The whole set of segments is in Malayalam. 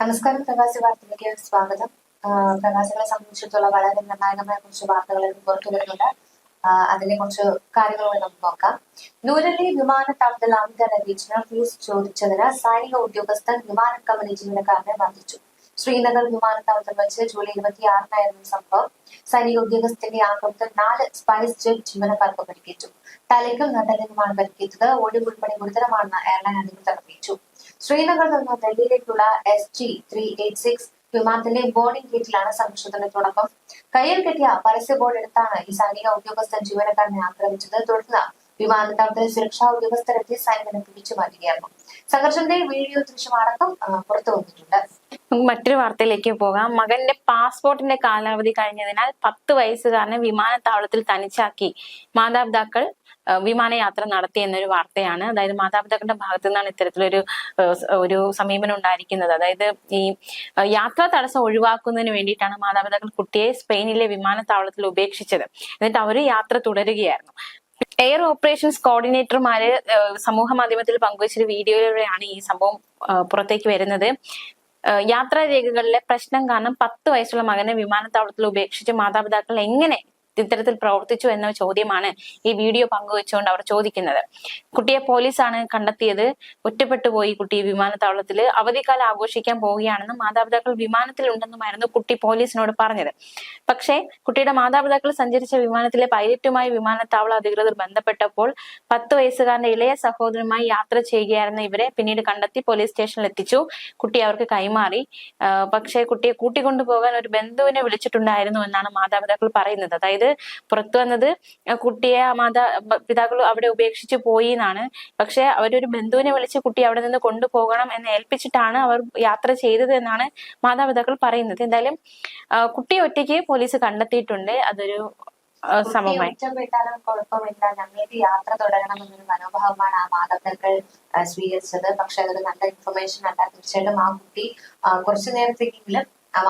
നമസ്കാരം പ്രവാസി വാർത്തയിലേക്ക് സ്വാഗതം. പ്രവാസികളെ സംബന്ധിച്ചിടത്തോളം വളരെ നിർണായകമായ കുറച്ച് വാർത്തകൾ പുറത്തു വരുന്നുണ്ട്. അതിനെ കുറിച്ച് കാര്യങ്ങളുമായി നമുക്ക് നോക്കാം. ന്യൂഡൽഹി വിമാനത്താവളത്തിൽ അമിത ലഗേജിന് ഫീസ് ചോദിച്ചതിന് സൈനിക ഉദ്യോഗസ്ഥൻ വിമാന കമ്പനി ജീവനക്കാരനെ മർദ്ദിച്ചു ശ്രീനഗർ വിമാനത്താവളത്തിൽ വെച്ച് ജൂലൈ ഇരുപത്തിയാറിനായിരുന്നു സംഭവം. സൈനിക ഉദ്യോഗസ്ഥന്റെ ആക്രമണത്തിൽ നാല് സ്പൈസ് ജെറ്റ് ജീവനക്കാർക്ക് പരിക്കേറ്റു. തലയ്ക്കും നട്ടലിനുമാണ് പരിക്കേറ്റത്. ഒടിവുൾപ്പെടെ ഗുരുതരമാണെന്ന് എയർലൈൻ അധികൃതർ അറിയിച്ചു. ശ്രീനഗറിൽ നിന്ന് ഡൽഹിയിലേക്കുള്ള S G three eight six വിമാനത്തിന്റെ ബോർഡിംഗ് ഗേറ്റിലാണ് സംശോധന തുടക്കം കയ്യിൽ കിട്ടിയ പരസ്യ ബോർഡ് എടുത്താണ് ഈ സൈനിക ഉദ്യോഗസ്ഥൻ ജീവനക്കാരനെ ആക്രമിച്ചത്. തുടർന്ന് വിമാനത്താവളത്തിലെ സുരക്ഷാ ഉദ്യോഗസ്ഥരെത്തി സൈന്യനെ പിടിച്ചു മാറ്റുകയായിരുന്നു. സംഘർഷത്തിന്റെ വീഡിയോ ദൃശ്യമടക്കം പുറത്തു വന്നിട്ടുണ്ട്. മറ്റൊരു വാർത്തയിലേക്ക് പോകാം. മകന്റെ പാസ്പോർട്ടിന്റെ കാലാവധി കഴിഞ്ഞതിനാൽ പത്ത് വയസ്സുകാരനെ വിമാനത്താവളത്തിൽ തനിച്ചാക്കി. മാതാപിതാക്കൾ വിമാനയാത്ര നടത്തി എന്നൊരു വാർത്തയാണ്. അതായത് മാതാപിതാക്കളുടെ ഭാഗത്തു നിന്നാണ് ഇത്തരത്തിലൊരു ഒരു സമീപനം ഉണ്ടായിരിക്കുന്നത് അതായത് ഈ യാത്രാ തടസ്സം ഒഴിവാക്കുന്നതിന് വേണ്ടിയിട്ടാണ് മാതാപിതാക്കൾ കുട്ടിയെ സ്പെയിനിലെ വിമാനത്താവളത്തിൽ ഉപേക്ഷിച്ചത്. എന്നിട്ട് അവർ യാത്ര തുടരുകയായിരുന്നു. എയർ ഓപ്പറേഷൻസ് കോർഡിനേറ്റർമാര് സമൂഹ മാധ്യമത്തിൽ പങ്കുവച്ചൊരു വീഡിയോയിലൂടെയാണ് ഈ സംഭവം പുറത്തേക്ക് വരുന്നത്. ഏഹ് യാത്രാ രേഖകളിലെ പ്രശ്നം കാരണം പത്ത് വയസ്സുള്ള മകനെ വിമാനത്താവളത്തിൽ ഉപേക്ഷിച്ച് മാതാപിതാക്കൾ എങ്ങനെ ഇത്തരത്തിൽ പ്രവർത്തിച്ചു എന്ന ചോദ്യമാണ് ഈ വീഡിയോ പങ്കുവെച്ചുകൊണ്ട് അവർ ചോദിക്കുന്നത്. കുട്ടിയെ പോലീസാണ് കണ്ടെത്തിയത്. ഒറ്റപ്പെട്ടു പോയി കുട്ടി വിമാനത്താവളത്തിൽ അവധിക്കാലം ആഘോഷിക്കാൻ പോവുകയാണെന്നും മാതാപിതാക്കൾ വിമാനത്തിൽ ഉണ്ടെന്നുമായിരുന്നു കുട്ടി പോലീസിനോട് പറഞ്ഞത്. പക്ഷേ കുട്ടിയുടെ മാതാപിതാക്കൾ സഞ്ചരിച്ച വിമാനത്തിലെ പൈലറ്റുമായി വിമാനത്താവള അധികൃതർ ബന്ധപ്പെട്ടപ്പോൾ പത്ത് വയസ്സുകാരന്റെ ഇളയ സഹോദരനുമായി യാത്ര ചെയ്യുകയായിരുന്ന ഇവരെ പിന്നീട് കണ്ടെത്തി പോലീസ് സ്റ്റേഷനിൽ എത്തിച്ചു. കുട്ടി അവർക്ക് കൈമാറി. പക്ഷേ കുട്ടിയെ കൂട്ടിക്കൊണ്ടുപോകാൻ ഒരു ബന്ധുവിനെ വിളിച്ചിട്ടുണ്ടായിരുന്നു എന്നാണ് മാതാപിതാക്കൾ പറയുന്നത്. അതായത് പുറത്തു വന്നത് കുട്ടിയെ ആ മാതാ പിതാക്കൾ അവിടെ ഉപേക്ഷിച്ച് പോയി എന്നാണ് പക്ഷെ അവരൊരു ബന്ധുവിനെ വിളിച്ച് കുട്ടി അവിടെ നിന്ന് കൊണ്ടുപോകണം എന്ന് ഏൽപ്പിച്ചിട്ടാണ് അവർ യാത്ര ചെയ്തത് എന്നാണ് മാതാപിതാക്കൾ പറയുന്നത്. എന്തായാലും കുട്ടിയെ ഒറ്റയ്ക്ക് പോലീസ് കണ്ടെത്തിയിട്ടുണ്ട്. അതൊരു സമമായി. കുഴപ്പമില്ല. യാത്ര തുടരണം എന്നൊരു മനോഭാവമാണ് ആ മാതാപിതാക്കൾ സ്വീകരിച്ചത്. പക്ഷെ അതൊരു നല്ല ഇൻഫർമേഷൻ അല്ല. തീർച്ചയായിട്ടും ആ കുട്ടി കുറച്ചു നേരത്തേക്കെങ്കിലും ആ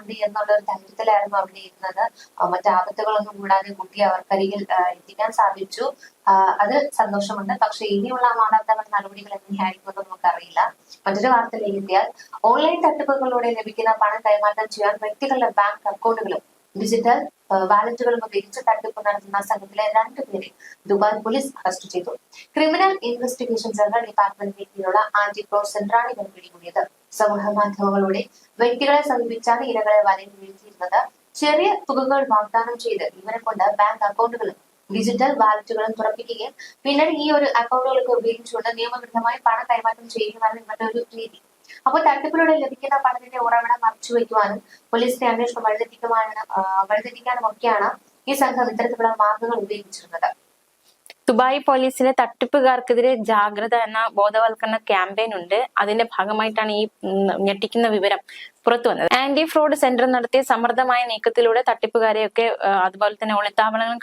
ഉണ്ട് എന്നുള്ള ഒരു ധൈര്യത്തിലായിരുന്നു അവിടെ ഇരുന്നത് ആപത്തുകളൊന്നും കൂടാതെ കുട്ടിയെ അവർക്കരികിൽ എത്തിക്കാൻ സാധിച്ചു. അത് സന്തോഷമുണ്ട്. പക്ഷെ ഇനിയുള്ള മാതാപിതാക്കളുടെ നടപടികൾ എങ്ങനെയായിരിക്കും എന്ന് നമുക്കറിയില്ല. മറ്റൊരു വാർത്തയിലേക്ക് എത്തിയാൽ ഓൺലൈൻ തട്ടിപ്പുകളിലൂടെ ലഭിക്കുന്ന പണം കൈമാറ്റം ചെയ്യാൻ വ്യക്തികളുടെ ബാങ്ക് അക്കൗണ്ടുകളും ഡിജിറ്റൽ വാലറ്റുകളും ഉപയോഗിച്ച് തട്ടിപ്പ് നടത്തുന്ന സംഘത്തിലെ രണ്ടുപേരെ ദുബായ് പോലീസ് അറസ്റ്റ് ചെയ്തു. ക്രിമിനൽ ഇൻവെസ്റ്റിഗേഷൻ ജനറൽ ഡിപ്പാർട്ട്മെന്റിന്റെ കീഴിലുള്ള ആന്റി ക്രോസ് സെന്ററാണ് ഇവർ പിടികൂടിയത്. സമൂഹ മാധ്യമങ്ങളിലൂടെ വ്യക്തികളെ സമീപിച്ചാണ് ഇരകളെ വലയിൽ വീഴ്ത്തിയിരുന്നത്. ചെറിയ തുകകൾ വാഗ്ദാനം ചെയ്ത് ഇവരെ കൊണ്ട് ബാങ്ക് അക്കൗണ്ടുകളും ഡിജിറ്റൽ വാലറ്റുകളും തുറപ്പിക്കുകയും പിന്നീട് ഈ ഒരു അക്കൗണ്ടുകളൊക്കെ ഉപയോഗിച്ചുകൊണ്ട് നിയമവിരുദ്ധമായി പണം കൈമാറ്റം ചെയ്യുകയാണ് ഇവരുടെ ഒരു രീതി. അപ്പോൾ തട്ടിപ്പിലൂടെ ലഭിക്കുന്ന പണത്തിന്റെ ഉറവിടം മറച്ചു വയ്ക്കുവാനും പോലീസിന്റെ അന്വേഷണം വഴിതെറ്റിക്കുവാനും വഴിതെറ്റിക്കാനും ഒക്കെയാണ് ഈ സംഘം ഇത്തരത്തിലുള്ള മാർഗങ്ങൾ ഉപയോഗിച്ചിരുന്നത്. ദുബായ് പോലീസിലെ തട്ടിപ്പുകാർക്കെതിരെ ജാഗ്രത എന്ന ബോധവൽക്കരണ ക്യാമ്പയിൻ ഉണ്ട്. അതിന്റെ ഭാഗമായിട്ടാണ് ഈ ഞെട്ടിക്കുന്ന വിവരം പുറത്തു വന്നത്. ആന്റി ഫ്രോഡ് സെന്റർ നടത്തിയ സമർത്ഥമായ നീക്കത്തിലൂടെ തട്ടിപ്പുകാരെയൊക്കെ അതുപോലെ തന്നെ ഒളിത്താവളങ്ങൾ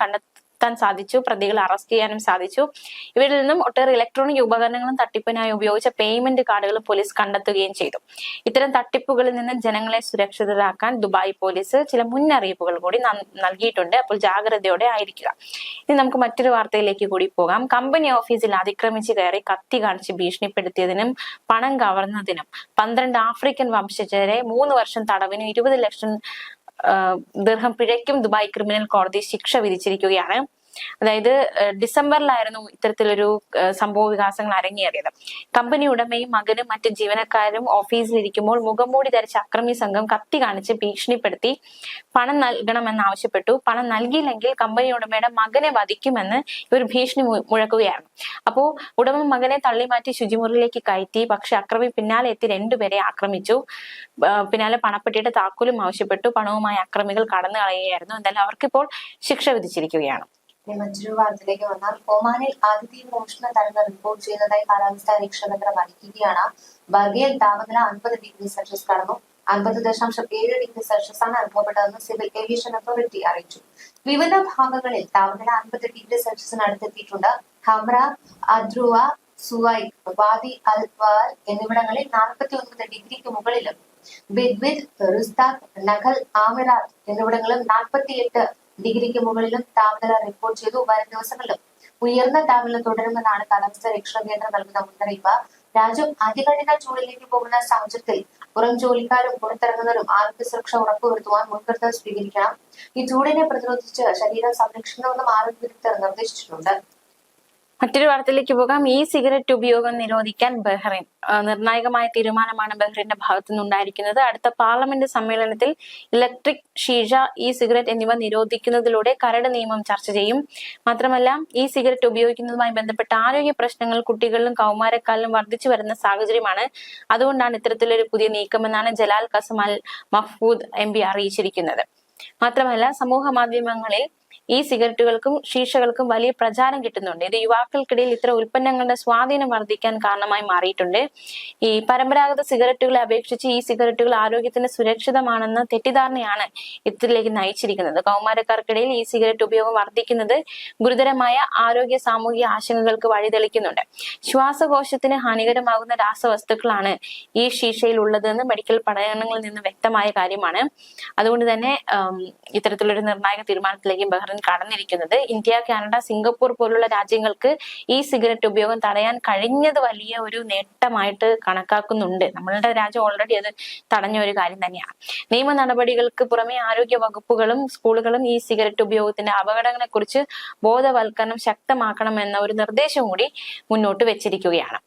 കണ്ടെത്താൻ സാധിച്ചു പ്രതികളെ അറസ്റ്റ് ചെയ്യാനും സാധിച്ചു. ഇവരിൽ നിന്നും ഒട്ടേറെ ഇലക്ട്രോണിക് ഉപകരണങ്ങളും തട്ടിപ്പിനായി ഉപയോഗിച്ച പേയ്മെന്റ് കാർഡുകൾ പോലീസ് കണ്ടെത്തുകയും ചെയ്തു. ഇത്തരം തട്ടിപ്പുകളിൽ നിന്ന് ജനങ്ങളെ സുരക്ഷിതരാക്കാൻ ദുബായ് പോലീസ് ചില മുന്നറിയിപ്പുകൾ കൂടി നൽ- നൽകിയിട്ടുണ്ട്. അപ്പോൾ ജാഗ്രതയോടെ ആയിരിക്കുക. ഇനി നമുക്ക് മറ്റൊരു വാർത്തയിലേക്ക് കൂടി പോകാം. കമ്പനി ഓഫീസിൽ അതിക്രമിച്ച് കയറി കത്തി കാണിച്ച് ഭീഷണിപ്പെടുത്തിയതിനും പണം കവർന്നതിനും പന്ത്രണ്ട് ആഫ്രിക്കൻ വംശജരെ മൂന്ന് വർഷം തടവിനും ഇരുപത് ലക്ഷം ദിർഹം പിഴയ്ക്കും ദുബായ് ക്രിമിനൽ കോടതി ശിക്ഷ വിധിച്ചിരിക്കുകയാണ്. അതായത് ഡിസംബറിലായിരുന്നു ഇത്തരത്തിലൊരു സംഭവ വികാസങ്ങൾ അരങ്ങേറിയത്. കമ്പനി ഉടമയും മകനും മറ്റ് ജീവനക്കാരും ഓഫീസിലിരിക്കുമ്പോൾ മുഖംമൂടി ധരിച്ച അക്രമി സംഘം കത്തി കാണിച്ച് ഭീഷണിപ്പെടുത്തി പണം നൽകണമെന്ന് ആവശ്യപ്പെട്ടു പണം നൽകിയില്ലെങ്കിൽ കമ്പനി ഉടമയുടെ മകനെ വധിക്കുമെന്ന് ഇവർ ഭീഷണി മുഴക്കുകയായിരുന്നു. അപ്പോ ഉടമ മകനെ തള്ളിമാറ്റി ശുചിമുറിയിലേക്ക് കയറ്റി പക്ഷെ അക്രമി പിന്നാലെ എത്തി രണ്ടുപേരെ ആക്രമിച്ചു. പിന്നാലെ പണപ്പെട്ടിയുടെ താക്കോലും ആവശ്യപ്പെട്ടു. പണവുമായി അക്രമികൾ കടന്നു കളയുകയായിരുന്നു എന്തായാലും അവർക്കിപ്പോൾ ശിക്ഷ വിധിച്ചിരിക്കുകയാണ്. മറ്റൊരു വാർത്തയിലേക്ക് വന്നാൽ ഒമാനിൽ അതിതീവ്ര മോഷണ തരംഗം റിപ്പോർട്ട് ചെയ്തതായി കാലാവസ്ഥാ നിരീക്ഷണ കേന്ദ്രം അറിയിക്കുകയാണ്. ബഗേൽ താപനില അൻപത് ഡിഗ്രി സെൽഷ്യസ് കടന്നു. അൻപത് ദശാംശം ഏഴ് ഡിഗ്രി സെൽഷ്യസ് ആണ് അനുഭവപ്പെട്ടതെന്ന് സിവിൽ ഏവിയേഷൻ അതോറിറ്റി അറിയിച്ചു. വിവിധ ഭാഗങ്ങളിൽ താപനില അൻപത് ഡിഗ്രി സെൽഷ്യസിന് അടുത്തെത്തിയിട്ടുണ്ട്. ഹമ്ര അദ്രുവ സുവൈ വാദി അൽ വാൽ എന്നിവിടങ്ങളിൽ നാൽപ്പത്തി ഒൻപത് ഡിഗ്രിക്ക് മുകളിലും ബിദ്വിദ് റുസ്താഖ് നഖൽ ആമിറാത്ത് നാൽപ്പത്തി നാൽപ്പത്തിയെട്ട് ഡിഗ്രിക്ക് മുകളിലും താപനില റിപ്പോർട്ട് ചെയ്തു. വരും ദിവസങ്ങളിലും ഉയർന്ന താപനില തുടരുമെന്നാണ് കാലാവസ്ഥാ നിരീക്ഷണ കേന്ദ്രം നൽകുന്ന മുന്നറിയിപ്പ്. രാജ്യം അതികഠിന ചൂടിലേക്ക് പോകുന്ന സാഹചര്യത്തിൽ പുറം ജോലിക്കാരും പുറത്തിറങ്ങുന്നവരും ആരോഗ്യ സുരക്ഷ ഉറപ്പുവരുത്തുവാൻ മുൻകരുതൽ സ്വീകരിക്കണം. ഈ ചൂടിനെ പ്രതിരോധിച്ച് ശരീരം സംരക്ഷിക്കണമെന്നും ആരോഗ്യ വിദഗ്ധർ നിർദ്ദേശിച്ചിട്ടുണ്ട്. മറ്റൊരു വാർത്തയിലേക്ക് പോകാം. ഈ സിഗരറ്റ് ഉപയോഗം നിരോധിക്കാൻ ബഹ്റൈൻ നിർണായകമായ തീരുമാനമാണ് ബഹ്റൈന്റെ ഭാഗത്തു നിന്നുണ്ടായിരിക്കുന്നത്. അടുത്ത പാർലമെന്റ് സമ്മേളനത്തിൽ ഇലക്ട്രിക് ഷീഷ ഈ സിഗരറ്റ് എന്നിവ നിരോധിക്കുന്നതിലൂടെ കരട് നിയമം ചർച്ച ചെയ്യും. മാത്രമല്ല ഈ സിഗരറ്റ് ഉപയോഗിക്കുന്നതുമായി ബന്ധപ്പെട്ട ആരോഗ്യ പ്രശ്നങ്ങൾ കുട്ടികളിലും കൗമാരക്കാലിലും വർദ്ധിച്ചു വരുന്ന സാഹചര്യമാണ്. അതുകൊണ്ടാണ് ഇത്തരത്തിലൊരു പുതിയ നീക്കമെന്നാണ് ജലാൽ കസം അൽ മഹ്ഫൂദ് എം അറിയിച്ചിരിക്കുന്നത്. മാത്രമല്ല സമൂഹ മാധ്യമങ്ങളിൽ ഈ സിഗരറ്റുകൾക്കും ശീഷകൾക്കും വലിയ പ്രചാരം കിട്ടുന്നുണ്ട്. ഇത് യുവാക്കൾക്കിടയിൽ ഇത്തരം ഉൽപ്പന്നങ്ങളുടെ സ്വാധീനം വർദ്ധിക്കാൻ കാരണമായി മാറിയിട്ടുണ്ട്. ഈ പരമ്പരാഗത സിഗരറ്റുകളെ അപേക്ഷിച്ച് ഈ സിഗരറ്റുകൾ ആരോഗ്യത്തിന് സുരക്ഷിതമാണെന്ന തെറ്റിദ്ധാരണയാണ് ഇതിലേക്ക് നയിച്ചിരിക്കുന്നത്. കൗമാരക്കാർക്കിടയിൽ ഈ സിഗരറ്റ് ഉപയോഗം വർദ്ധിക്കുന്നത് ഗുരുതരമായ ആരോഗ്യ സാമൂഹിക ആശങ്കകൾക്ക് വഴിതെളിക്കുന്നുണ്ട്. ശ്വാസകോശത്തിന് ഹാനികരമാകുന്ന രാസവസ്തുക്കളാണ് ഈ ശീഷയിൽ ഉള്ളതെന്ന് മെഡിക്കൽ പഠനങ്ങളിൽ നിന്ന് വ്യക്തമായ കാര്യമാണ്. അതുകൊണ്ട് തന്നെ ഇത്തരത്തിലൊരു നിർണായക തീരുമാനത്തിലേക്ക് ബഹ്റിൻ കടന്നിരിക്കുന്നത്. ഇന്ത്യ കാനഡ സിംഗപ്പൂർ പോലുള്ള രാജ്യങ്ങൾക്ക് ഈ സിഗരറ്റ് ഉപയോഗം തടയാൻ കഴിഞ്ഞത് വലിയ ഒരു നേട്ടമായിട്ട് കണക്കാക്കുന്നുണ്ട്. നമ്മളുടെ രാജ്യം ഓൾറെഡി അത് തടഞ്ഞ ഒരു കാര്യം തന്നെയാണ്. നിയമ നടപടികൾക്ക് പുറമെ ആരോഗ്യ വകുപ്പുകളും സ്കൂളുകളും ഈ സിഗരറ്റ് ഉപയോഗത്തിന്റെ അപകടങ്ങളെ കുറിച്ച് ബോധവൽക്കരണം ശക്തമാക്കണം എന്ന ഒരു നിർദ്ദേശം കൂടി മുന്നോട്ട് വെച്ചിരിക്കുകയാണ്.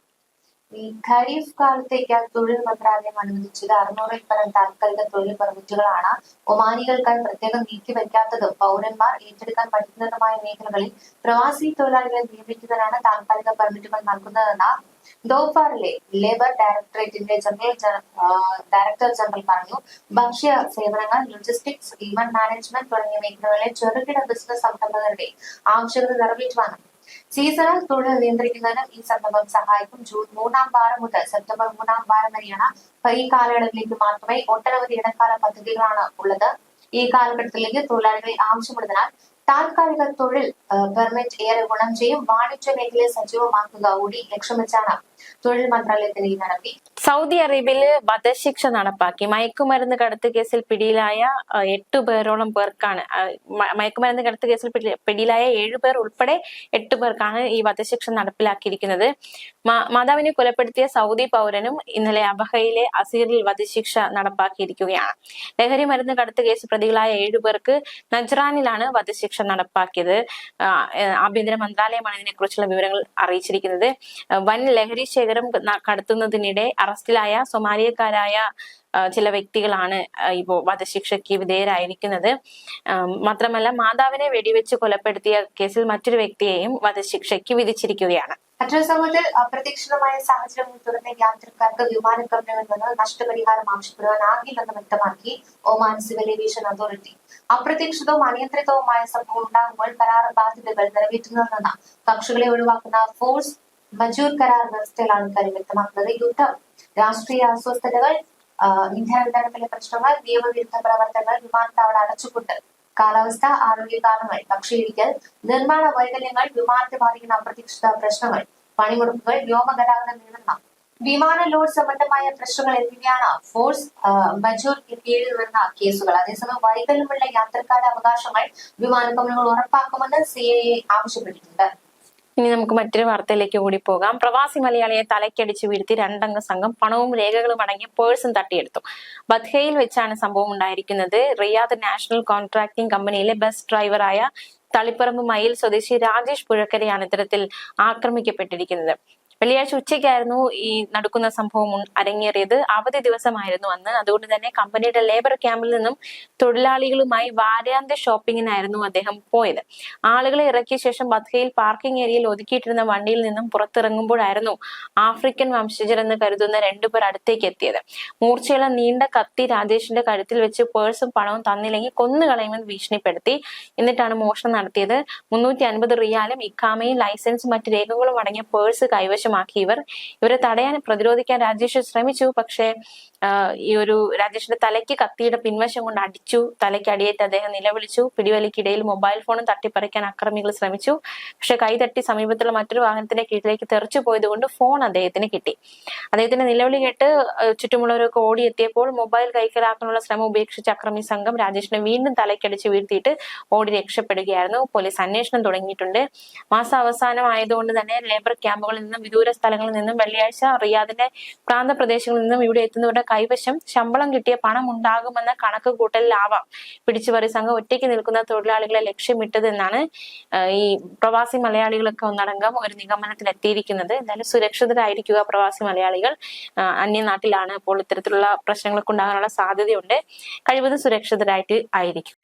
ഈ ഖരീഫ് കാലത്തേക്ക് തൊഴിൽ മന്ത്രാലയം അനുവദിച്ചത് അറുന്നൂറിൽ പരം താൽക്കാലിക തൊഴിൽ പെർമിറ്റുകളാണ്. ഒമാനികൾക്കായി പ്രത്യേകം നീക്കിവെക്കാത്തതും പൗരന്മാർ ഏറ്റെടുക്കാൻ പഠിക്കുന്നതുമായ മേഖലകളിൽ പ്രവാസി തൊഴിലാളികളെ നിയമിക്കുന്നതിനാണ് താൽക്കാലിക പെർമിറ്റുകൾ നൽകുന്നതെന്ന ദോഫാറിലെ ലേബർ ഡയറക്ടറേറ്റിന്റെ ജനറൽ ഡയറക്ടർ ജനറൽ പറഞ്ഞു. ഭക്ഷ്യ സേവനങ്ങൾ ലോജിസ്റ്റിക്സ് ഇവന്റ് മാനേജ്മെന്റ് തുടങ്ങിയ മേഖലകളിലെ ചെറുകിട ബിസിനസ് സംരംഭകരുടെ ആവശ്യകത നിറവേറ്റുവാനും സീസണൽ തൊഴിൽ നിയന്ത്രിക്കുന്നതിനും ഈ സംരംഭം സഹായിക്കും. ജൂൺ മൂന്നാം വാരം മുതൽ സെപ്റ്റംബർ മൂന്നാം വാരം വരെയാണ് ഈ കാലയളവിലേക്ക് മാത്രമേ ഒട്ടനവധി ഇടക്കാല പദ്ധതികളാണ് ഉള്ളത്. ഈ കാലഘട്ടത്തിലേക്ക് തൊഴിലാളികളെ ആവശ്യമുള്ളതിനാൽ താൽക്കാലിക തൊഴിൽ പെർമിറ്റ് ഏറെ ഗുണം ചെയ്യും. വാണിജ്യ മേഖലയെ സജീവമാക്കുക കൂടി ലക്ഷ്യമിച്ചാണ് തൊഴിൽ മന്ത്രാലയത്തിന് ഈ നടപടി. സൗദി അറേബ്യയിൽ വധശിക്ഷ നടപ്പാക്കി. മയക്കുമരുന്ന് കടത്ത് കേസിൽ പിടിയിലായ എട്ടു പേരോളം പേർക്കാണ് മയക്കുമരുന്ന് കടത്ത് കേസിൽ പിടി- പിടിയിലായ ഏഴു പേർ ഉൾപ്പെടെ എട്ടു പേർക്കാണ് ഈ വധശിക്ഷ നടപ്പിലാക്കിയിരിക്കുന്നത്. മാതാവിനെ കൊലപ്പെടുത്തിയ സൗദി പൗരനും ഇന്നലെ അബഹയിലെ അസീറിൽ വധശിക്ഷ നടപ്പാക്കിയിരിക്കുകയാണ്. ലഹരി മരുന്ന് കടത്ത് കേസ് പ്രതികളായ ഏഴു പേർക്ക് നജ്റാനിലാണ് വധശിക്ഷ നടപ്പാക്കിയത് ആ, ഏ, ആഭ്യന്തര മന്ത്രാലയമാണ് ഇതിനെക്കുറിച്ചുള്ള വിവരങ്ങൾ അറിയിച്ചിരിക്കുന്നത്. വൻ ലഹരി ശേഖരം കടത്തുന്നതിനിടെ അറസ്റ്റിലായ സൊമാലിയക്കാരായ ചില വ്യക്തികളാണ് ഇപ്പോ വധശിക്ഷയ്ക്ക് വിധേയരായിരിക്കുന്നത്. മാത്രമല്ല മാതാവിനെ വെടിവെച്ച് കൊലപ്പെടുത്തിയ കേസിൽ മറ്റൊരു വ്യക്തിയെയും വധശിക്ഷയ്ക്ക് വിധിച്ചിരിക്കുകയാണ്. മറ്റൊരു സമയത്തിൽ അപ്രതീക്ഷിതമായ സാഹചര്യങ്ങൾ തുടർന്ന് യാത്രക്കാർക്ക് വിമാന കമ്പനികളിൽ നിന്ന് നഷ്ടപരിഹാരം ആവശ്യപ്പെടുവാനാകില്ലെന്ന് വ്യക്തമാക്കി ഒമാൻ സിവിൽ ഏവിയേഷൻ അതോറിറ്റി. അപ്രതീക്ഷിതവും അനിയന്ത്രിതവുമായ സംഭവം ഉണ്ടാകുമ്പോൾ കരാർ ബാധ്യതകൾ നിറവേറ്റുന്നതിൽ നിന്ന് കക്ഷികളെ ഒഴിവാക്കുന്ന ഫോഴ്സ് മജൂർ കരാർ വ്യവസ്ഥയിലാണ് ഇക്കാര്യം വ്യക്തമാക്കുന്നത്. യുദ്ധം രാഷ്ട്രീയ അസ്വസ്ഥതകൾ ഇന്ധന വിതരണത്തിലെ പ്രശ്നങ്ങൾ നിയമവിരുദ്ധ പ്രവർത്തനങ്ങൾ വിമാനത്താവള അടച്ചുപൂട്ട് കാലാവസ്ഥ ആരോഗ്യ കാരണങ്ങൾ പക്ഷിയിടിക്കൽ നിർമ്മാണ വൈകല്യങ്ങൾ വിമാനത്തെ ബാധിക്കുന്ന അപ്രതീക്ഷിത പ്രശ്നങ്ങൾ പണിമുടക്കുകൾ വ്യോമഗതാഗത നിയന്ത്രണം വിമാന ലോഡ് സംബന്ധമായ പ്രശ്നങ്ങൾ എന്നിവയാണ് ഫോഴ്സ് മജൂർ കീഴിൽ വരുന്ന കേസുകൾ. അതേസമയം വൈകല്യമുള്ള യാത്രക്കാരുടെ അവകാശങ്ങൾ വിമാന കമ്പനികൾ ഉറപ്പാക്കുമെന്ന് സി ആവശ്യപ്പെട്ടിട്ടുണ്ട്. ഇനി നമുക്ക് മറ്റൊരു വാർത്തയിലേക്ക് കൂടി പോകാം. പ്രവാസി മലയാളിയെ തലയ്ക്കടിച്ച് വീഴ്ത്തി രണ്ടംഗ സംഘം പണവും രേഖകളും അടങ്ങിയ പേഴ്സും തട്ടിയെടുത്തു. ബദ്ഹയിൽ വെച്ചാണ് സംഭവം ഉണ്ടായിരിക്കുന്നത്. റിയാദ് നാഷണൽ കോൺട്രാക്ടിംഗ് കമ്പനിയിലെ ബസ് ഡ്രൈവറായ തളിപ്പറമ്പ് മയിൽ സ്വദേശി രാജേഷ് പുഴക്കരയാണ് ഇത്തരത്തിൽ ആക്രമിക്കപ്പെട്ടിരിക്കുന്നത്. വെള്ളിയാഴ്ച ഉച്ചയ്ക്കായിരുന്നു ഈ നടക്കുന്ന സംഭവം അരങ്ങേറിയത്. അവധി ദിവസമായിരുന്നു അന്ന്. അതുകൊണ്ട് തന്നെ കമ്പനിയുടെ ലേബർ ക്യാമ്പിൽ നിന്നും തൊഴിലാളികളുമായി വാരാന്ത്യ ഷോപ്പിങ്ങിനായിരുന്നു അദ്ദേഹം പോയത്. ആളുകളെ ഇറക്കിയ ശേഷം ബദ്ഹയിൽ പാർക്കിംഗ് ഏരിയയിൽ ഒതുക്കിയിട്ടിരുന്ന വണ്ടിയിൽ നിന്നും പുറത്തിറങ്ങുമ്പോഴായിരുന്നു ആഫ്രിക്കൻ വംശജർ എന്ന് കരുതുന്ന രണ്ടുപേർ അടുത്തേക്ക് എത്തിയത്. മൂർച്ചയുള്ള നീണ്ട കത്തി രാജേഷിന്റെ കഴുത്തിൽ വെച്ച് പേഴ്സും പണവും തന്നില്ലെങ്കിൽ കൊന്നുകളയുമെന്ന് ഭീഷണിപ്പെടുത്തി എന്നിട്ടാണ് മോഷണം നടത്തിയത്. മുന്നൂറ്റി അൻപത് റിയാലും ഇക്കാമയും ലൈസൻസും മറ്റു രേഖകളും അടങ്ങിയ പേഴ്സ് കൈവശമാക്കി ഇവർ ഇവരെ തടയാൻ പ്രതിരോധിക്കാൻ രാജേഷ് ശ്രമിച്ചു. പക്ഷേ ഈ ഒരു രാജേഷിന്റെ തലയ്ക്ക് കത്തിയുടെ പിൻവശം കൊണ്ട് അടിച്ചു. തലയ്ക്ക് അടിയേറ്റ് അദ്ദേഹം നിലവിളിച്ചു. പിടിവലിക്കിടയിൽ മൊബൈൽ ഫോണും തട്ടിപ്പറിക്കാൻ അക്രമികൾ ശ്രമിച്ചു. പക്ഷെ കൈ തട്ടി സമീപത്തുള്ള മറ്റൊരു വാഹനത്തിന്റെ കീഴിലേക്ക് തെറിച്ചു പോയതുകൊണ്ട് ഫോൺ അദ്ദേഹത്തിന് കിട്ടി. അദ്ദേഹത്തിന്റെ നിലവിളി കേട്ട് ചുറ്റുമുള്ളവരൊക്കെ ഓടിയെത്തിയപ്പോൾ മൊബൈൽ കൈക്കലാക്കാനുള്ള ശ്രമം ഉപേക്ഷിച്ച അക്രമി സംഘം രാജേഷിനെ വീണ്ടും തലയ്ക്കടിച്ച് വീഴ്ത്തിയിട്ട് ഓടി രക്ഷപ്പെടുകയായിരുന്നു. പോലീസ് അന്വേഷണം തുടങ്ങിയിട്ടുണ്ട്. മാസം അവസാനം ആയതുകൊണ്ട് തന്നെ ലേബർ ക്യാമ്പുകളിൽ നിന്നും വിദൂര വിദൂര സ്ഥലങ്ങളിൽ നിന്നും വെള്ളിയാഴ്ച റിയാദിന്റെ പ്രാന്തപ്രദേശങ്ങളിൽ നിന്നും ഇവിടെ എത്തുന്നവരുടെ കൈവശം ശമ്പളം കിട്ടിയ പണം ഉണ്ടാകുമെന്ന കണക്ക് കൂട്ടലിലാവാം. പിടിച്ചുപറി സംഘം ഒറ്റയ്ക്ക് നിൽക്കുന്ന തൊഴിലാളികളെ ലക്ഷ്യമിട്ടത് എന്നാണ് ഈ പ്രവാസി മലയാളികളൊക്കെ ഒന്നടങ്കം ഒരു നിഗമനത്തിൽ എത്തിയിരിക്കുന്നത് എന്തായാലും സുരക്ഷിതരായിരിക്കുക പ്രവാസി മലയാളികൾ. അന്യനാട്ടിലാണ് അപ്പോൾ ഇത്തരത്തിലുള്ള പ്രശ്നങ്ങളൊക്കെ ഉണ്ടാകാനുള്ള സാധ്യതയുണ്ട്. കഴിവതും സുരക്ഷിതരായിട്ട് ആയിരിക്കും.